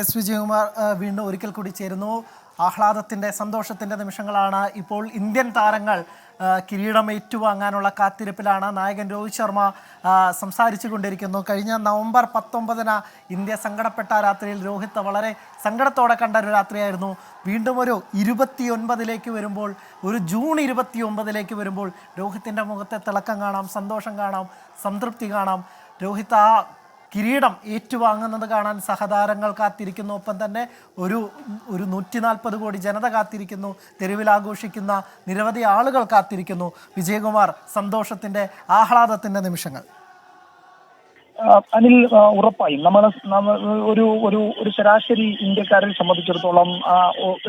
S Vijayakumar വീണ്ടും ഒരിക്കൽ കൂടി ചേരുന്നു. ആഹ്ലാദത്തിന്റെ സന്തോഷത്തിന്റെ നിമിഷങ്ങളാണ് ഇപ്പോൾ ഇന്ത്യൻ താരങ്ങൾ കിരീടം ഏറ്റുവാങ്ങാനുള്ള കാത്തിരിപ്പിലാണ് നായകൻ രോഹിത് ശർമ്മ സംസാരിച്ചു കൊണ്ടിരിക്കുന്നു കഴിഞ്ഞ നവംബർ പത്തൊമ്പതിന് ഇന്ത്യ സങ്കടപ്പെട്ട രാത്രിയിൽ രോഹിത് വളരെ സങ്കടത്തോടെ കണ്ട ഒരു രാത്രിയായിരുന്നു. വീണ്ടും ഒരു ഇരുപത്തിയൊൻപതിലേക്ക് വരുമ്പോൾ ഒരു ജൂൺ ഇരുപത്തി ഒമ്പതിലേക്ക് വരുമ്പോൾ രോഹിത്തിന്റെ മുഖത്തെ തിളക്കം കാണാം സന്തോഷം കാണാം സംതൃപ്തി കാണാം. രോഹിത് ആ കിരീടം ഏറ്റുവാങ്ങുന്നത് കാണാൻ സഹതാരങ്ങൾ കാത്തിരിക്കുന്നു. ഒപ്പം തന്നെ ഒരു ഒരു നൂറ്റി നാൽപ്പത് കോടി ജനത കാത്തിരിക്കുന്നു. തെരുവിൽ ആഘോഷിക്കുന്ന നിരവധി ആളുകൾ കാത്തിരിക്കുന്നു. വിജയകുമാർ സന്തോഷത്തിന്റെ ആഹ്ലാദത്തിന്റെ നിമിഷങ്ങൾ. അനിൽ ഉറപ്പായും. നമ്മൾ നമ്മ- ഒരു ഒരു ഒരു ശരാശരി ഇന്ത്യക്കാരെ സംബന്ധിച്ചിടത്തോളം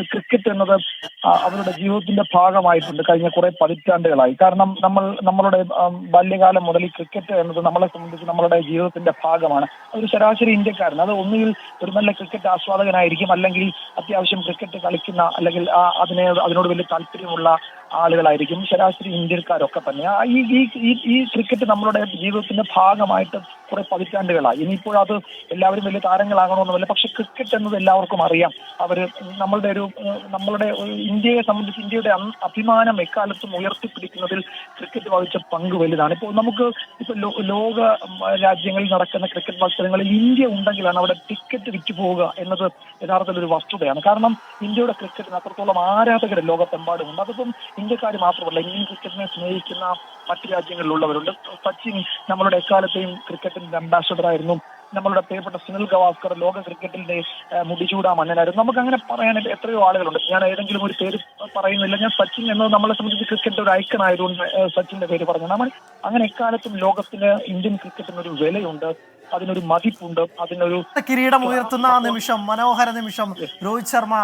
ക്രിക്കറ്റ് എന്നത് അവരുടെ ജീവിതത്തിന്റെ ഭാഗമായിട്ടുണ്ട് കഴിഞ്ഞ കുറെ പതിറ്റാണ്ടുകളായി. കാരണം നമ്മൾ നമ്മളുടെ ബാല്യകാലം മുതൽ ഈ ക്രിക്കറ്റ് എന്നത് നമ്മളെ സംബന്ധിച്ച് നമ്മളുടെ ജീവിതത്തിന്റെ ഭാഗമാണ്. ഒരു ശരാശരി ഇന്ത്യക്കാരൻ അത് ഒന്നുകിൽ ഒരു നല്ല ക്രിക്കറ്റ് ആസ്വാദകനായിരിക്കും അല്ലെങ്കിൽ അത്യാവശ്യം ക്രിക്കറ്റ് കളിക്കുന്ന അല്ലെങ്കിൽ അതിനെ അതിനോട് വലിയ താല്പര്യമുള്ള ആളുകളായിരിക്കും. ശരാശരി ഇന്ത്യക്കാരൊക്കെ തന്നെ. ഈ ഈ- ഈ ക്രിക്കറ്റ് നമ്മളുടെ ജീവിതത്തിന്റെ ഭാഗമായിട്ട് കുറെ പതിറ്റാണ്ടുകളായി. ഇനിയിപ്പോൾ അത് എല്ലാവരും വലിയ താരങ്ങളാകണമെന്നല്ല പക്ഷെ ക്രിക്കറ്റ് എന്നത് എല്ലാവർക്കും അറിയാം. അവർ നമ്മളുടെ ഒരു നമ്മളുടെ ഇന്ത്യയെ സംബന്ധിച്ച് ഇന്ത്യയുടെ അഭിമാനം എക്കാലത്തും ഉയർത്തിപ്പിടിക്കുന്നതിൽ ക്രിക്കറ്റ് വഹിച്ച പങ്ക് വലുതാണ്. ഇപ്പോൾ നമുക്ക് ഇപ്പൊ ലോക രാജ്യങ്ങളിൽ നടക്കുന്ന ക്രിക്കറ്റ് മത്സരങ്ങളിൽ ഇന്ത്യ ഉണ്ടെങ്കിലാണ് അവിടെ ടിക്കറ്റ് വിറ്റു പോവുക എന്നത് യഥാർത്ഥത്തിൽ ഒരു വസ്തുതയാണ്. കാരണം ഇന്ത്യയുടെ ക്രിക്കറ്റിന് അത്രത്തോളം ആരാധകർ ലോകത്തെമ്പാടുമുണ്ട്. അതിപ്പം ഇന്ത്യക്കാർ മാത്രമല്ല ഇന്ത്യൻ ക്രിക്കറ്റിനെ സ്നേഹിക്കുന്ന മറ്റു രാജ്യങ്ങളിലുള്ളവരുണ്ട്. സച്ചിൻ നമ്മളുടെ എക്കാലത്തെയും ക്രിക്കറ്റിന്റെ അംബാസഡർ ആയിരുന്നു. നമ്മളുടെ പ്രിയപ്പെട്ട സുനിൽ ഗവാസ്കർ ലോക ക്രിക്കറ്റിന്റെ മുടിചൂടാ മണ്ണനായിരുന്നു നമുക്ക് അങ്ങനെ പറയാൻ എത്രയോ ആളുകളുണ്ട്. ഞാൻ ഏതെങ്കിലും ഒരു പേര് പറയുന്നില്ല. ഞാൻ സച്ചിൻ എന്നത് നമ്മളെ സംബന്ധിച്ച് ക്രിക്കറ്റ് ഒരു ഐക്കൺ ആയതുകൊണ്ട് സച്ചിന്റെ പേര് പറഞ്ഞു. നമ്മൾ അങ്ങനെ എക്കാലത്തും ലോകത്തിന് ഇന്ത്യൻ ക്രിക്കറ്റിന് ഒരു വിലയുണ്ട്. അതിനൊരു മതിപ്പുണ്ട്. അതിനൊരു കിരീടം ഉയർത്തുന്ന നിമിഷം മനോഹര നിമിഷം. രോഹിത് ശർമ്മ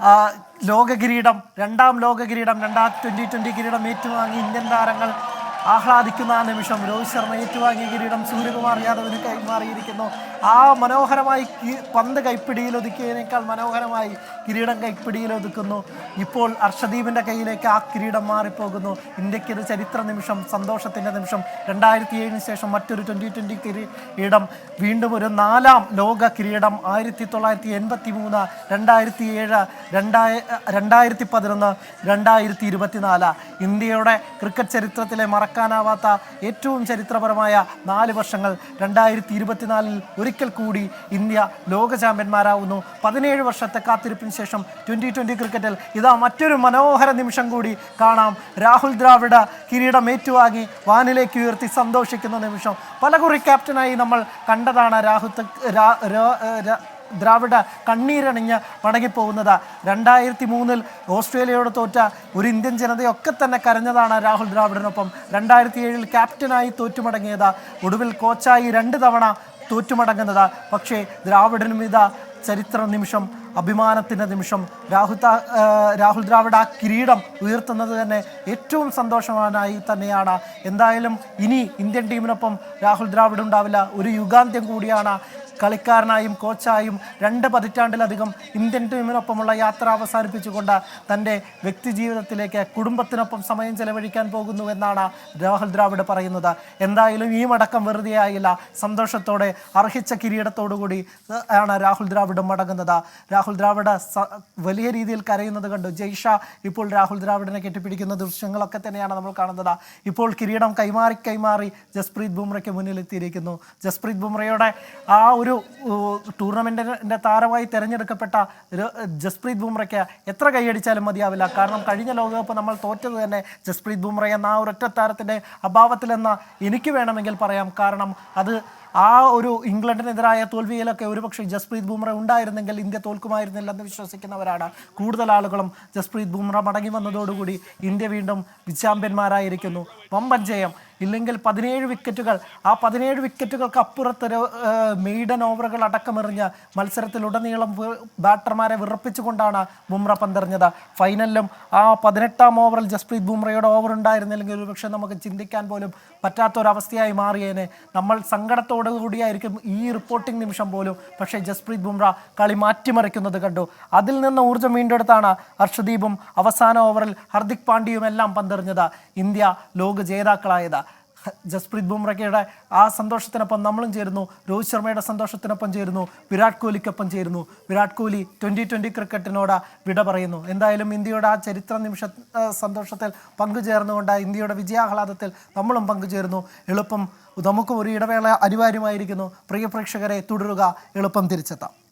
ആ, ലോക കിരീടം രണ്ടാം ലോകകിരീടം രണ്ടാം ട്വന്റി ട്വന്റി കിരീടം ഏറ്റുവാങ്ങി ഇന്ത്യൻ താരങ്ങൾ ആഹ്ലാദിക്കുന്ന ആ നിമിഷം രോഹിത് ശർമ്മ ഏറ്റുവാങ്ങിയ കിരീടം സൂര്യകുമാർ യാദവിന് കൈമാറിയിരിക്കുന്നു. ആ മനോഹരമായി പന്ത് കൈപ്പിടിയിൽ ഒതുക്കിയതിനേക്കാൾ മനോഹരമായി കിരീടം കൈപ്പിടിയിൽ ഒതുക്കുന്നു. ഇപ്പോൾ അർഷദീപിന്റെ കയ്യിലേക്ക് ആ കിരീടം മാറിപ്പോകുന്നു. ഇന്ത്യയ്ക്ക് ഇത് ചരിത്ര നിമിഷം സന്തോഷത്തിന്റെ നിമിഷം. രണ്ടായിരത്തി ഏഴിന് ശേഷം മറ്റൊരു ട്വന്റി ട്വന്റി കിരീടം വീണ്ടും ഒരു നാലാം ലോക കിരീടം. ആയിരത്തി തൊള്ളായിരത്തി എൺപത്തി മൂന്ന് രണ്ടായിരത്തി ഏഴ് രണ്ടായി രണ്ടായിരത്തി പതിനൊന്ന് രണ്ടായിരത്തി ഇരുപത്തിനാല് ഇന്ത്യയുടെ ക്രിക്കറ്റ് ചരിത്രത്തിലെ മറക്കാനാവാത്ത ഏറ്റവും ചരിത്രപരമായ നാല് വർഷങ്ങൾ രണ്ടായിരത്തി ഇരുപത്തിനാലിൽ ഒരിക്കൽ കൂടി ഇന്ത്യ ലോക ചാമ്പ്യന്മാരാവുന്നു. പതിനേഴ് വർഷത്തെ കാത്തിരിപ്പിന് ശേഷം ട്വന്റി ട്വന്റി ക്രിക്കറ്റിൽ ഇതാ മറ്റൊരു മനോഹര നിമിഷം കൂടി കാണാം. രാഹുൽ ദ്രാവിഡ കിരീടം ഏറ്റുവാങ്ങി വാനിലേക്ക് ഉയർത്തി സന്തോഷിക്കുന്ന നിമിഷം. പലകുറി ക്യാപ്റ്റനായി നമ്മൾ കണ്ടതാണ് രാഹുൽ ദ്രാവിഡ കണ്ണീരണിഞ്ഞ് മടങ്ങിപ്പോകുന്നത്. രണ്ടായിരത്തി മൂന്നിൽ ഓസ്ട്രേലിയയോട് തോറ്റ ഒരു ഇന്ത്യൻ ജനതയൊക്കെ തന്നെ കരഞ്ഞതാണ് രാഹുൽ ദ്രാവിഡിനൊപ്പം. രണ്ടായിരത്തി ഏഴിൽ ക്യാപ്റ്റനായി തോറ്റുമടങ്ങിയത് ഒടുവിൽ കോച്ചായി രണ്ട് തവണ തോറ്റുമടങ്ങുന്നത്. പക്ഷേ ദ്രാവിഡനും ഇതാ ചരിത്ര നിമിഷം അഭിമാനത്തിന്റെ നിമിഷം. രാഹുൽ രാഹുൽ ദ്രാവിഡ് ആ കിരീടം ഉയർത്തുന്നത് തന്നെ ഏറ്റവും സന്തോഷവാനായി തന്നെയാണ്. എന്തായാലും ഇനി ഇന്ത്യൻ ടീമിനൊപ്പം രാഹുൽ ദ്രാവിഡ് ഉണ്ടാവില്ല. ഒരു യുഗാന്ത്യം കൂടിയാണ് കളിക്കാരനായും കോച്ചായും രണ്ട് പതിറ്റാണ്ടിലധികം ഇന്ത്യൻ ടീമിനൊപ്പമുള്ള യാത്ര അവസാനിപ്പിച്ചുകൊണ്ട് തന്റെ വ്യക്തി ജീവിതത്തിലേക്ക് കുടുംബത്തിനൊപ്പം സമയം ചെലവഴിക്കാൻ പോകുന്നു എന്നാണ് രാഹുൽ ദ്രാവിഡ് പറയുന്നത്. എന്തായാലും ഈ മടക്കം വെറുതെ ആയില്ല. സന്തോഷത്തോടെ അർഹിച്ച കിരീടത്തോടുകൂടി ആണ് രാഹുൽ ദ്രാവിഡ് മടങ്ങുന്നത്. രാഹുൽ ദ്രാവിഡ് വലിയ രീതിയിൽ കരയുന്നത് കണ്ടു. ജയ്ഷ ഇപ്പോൾ രാഹുൽ ദ്രാവിഡിനെ കെട്ടിപ്പിടിക്കുന്ന ദൃശ്യങ്ങളൊക്കെ തന്നെയാണ് നമ്മൾ കാണുന്നത്. ഇപ്പോൾ കിരീടം കൈമാറി കൈമാറി ജസ്പ്രീത് ബുംറയ്ക്ക് മുന്നിലെത്തിയിരിക്കുന്നു. ജസ്പ്രീത് ബുംറയുടെ ആ ഒരു ടൂർണമെന്റിന്റെ താരമായി തിരഞ്ഞെടുക്കപ്പെട്ട ജസ്പ്രീത് ബുംറയ്ക്ക് എത്ര കൈയടിച്ചാലും മതിയാവില്ല. കാരണം കഴിഞ്ഞ ലോകകപ്പ് നമ്മൾ തോറ്റത് തന്നെ ജസ്പ്രീത് ബുംറ എന്ന ആ ഒരൊറ്റ താരത്തിന്റെ അഭാവത്തിലെന്ന് എനിക്ക് വേണമെങ്കിൽ പറയാം. കാരണം അത് ആ ഒരു ഇംഗ്ലണ്ടിനെതിരായ തോൽവിയിലൊക്കെ ഒരുപക്ഷെ ജസ്പ്രീത് ബുംറ ഉണ്ടായിരുന്നെങ്കിൽ ഇന്ത്യ തോൽക്കുമായിരുന്നില്ലെന്ന് വിശ്വസിക്കുന്നവരാണ്. കൂടുതൽ ആളുകളും ജസ്പ്രീത് ബുംറ മടങ്ങി വന്നതോടുകൂടി ഇന്ത്യ വീണ്ടും വിചാമ്പ്യന്മാരായിരിക്കുന്നു വമ്പൻ ജയം. ഇല്ലെങ്കിൽ പതിനേഴ് വിക്കറ്റുകൾ. ആ പതിനേഴ് വിക്കറ്റുകൾക്ക് അപ്പുറത്ത് മെയ്ഡൻ ഓവറുകൾ അടക്കമെറിഞ്ഞ് മത്സരത്തിലുടനീളം ബാറ്റർമാരെ വിറപ്പിച്ചുകൊണ്ടാണ് ബുംറ പന്തെറിഞ്ഞത്. ഫൈനലിലും ആ പതിനെട്ടാം ഓവറിൽ ജസ്പ്രീത് ബുംറയുടെ ഓവർ ഉണ്ടായിരുന്നില്ലെങ്കിൽ ഒരുപക്ഷെ നമുക്ക് ചിന്തിക്കാൻ പോലും പറ്റാത്തൊരവസ്ഥയായി മാറിയേനെ. നമ്മൾ സങ്കടത്തോടു കൂടിയായിരിക്കും ഈ റിപ്പോർട്ടിംഗ് നിമിഷം പോലും. പക്ഷേ ജസ്പ്രീത് ബുംറ കളി മാറ്റിമറിക്കുന്നത് കണ്ടു. അതിൽ നിന്ന് ഊർജം വീണ്ടെടുത്താണ് ഹർഷദീപും അവസാന ഓവറിൽ ഹർദിക് പാണ്ഡ്യയും എല്ലാം പന്തെറിഞ്ഞത്. ഇന്ത്യ ലോക ജേതാക്കളായത്. ജസ്പ്രീത് ബുംറയ്ക്കയുടെ ആ സന്തോഷത്തിനൊപ്പം നമ്മളും ചേരുന്നു. രോഹിത് ശർമ്മയുടെ സന്തോഷത്തിനൊപ്പം ചേരുന്നു. വിരാട് കോഹ്ലിക്കൊപ്പം ചേരുന്നു. വിരാട് കോഹ്ലി ട്വന്റി ട്വന്റി ക്രിക്കറ്റിനോട് വിട പറയുന്നു. എന്തായാലും ഇന്ത്യയുടെ ആ ചരിത്ര നിമിഷ സന്തോഷത്തിൽ പങ്കുചേർന്നുകൊണ്ട് ഇന്ത്യയുടെ വിജയാഹ്ലാദത്തിൽ നമ്മളും പങ്കുചേരുന്നു. എളുപ്പം നമുക്കും ഒരു ഇടവേള അനിവാര്യമായിരിക്കുന്നു. പ്രിയ പ്രേക്ഷകരെ തുടരുക. എളുപ്പം തിരിച്ചെത്താം.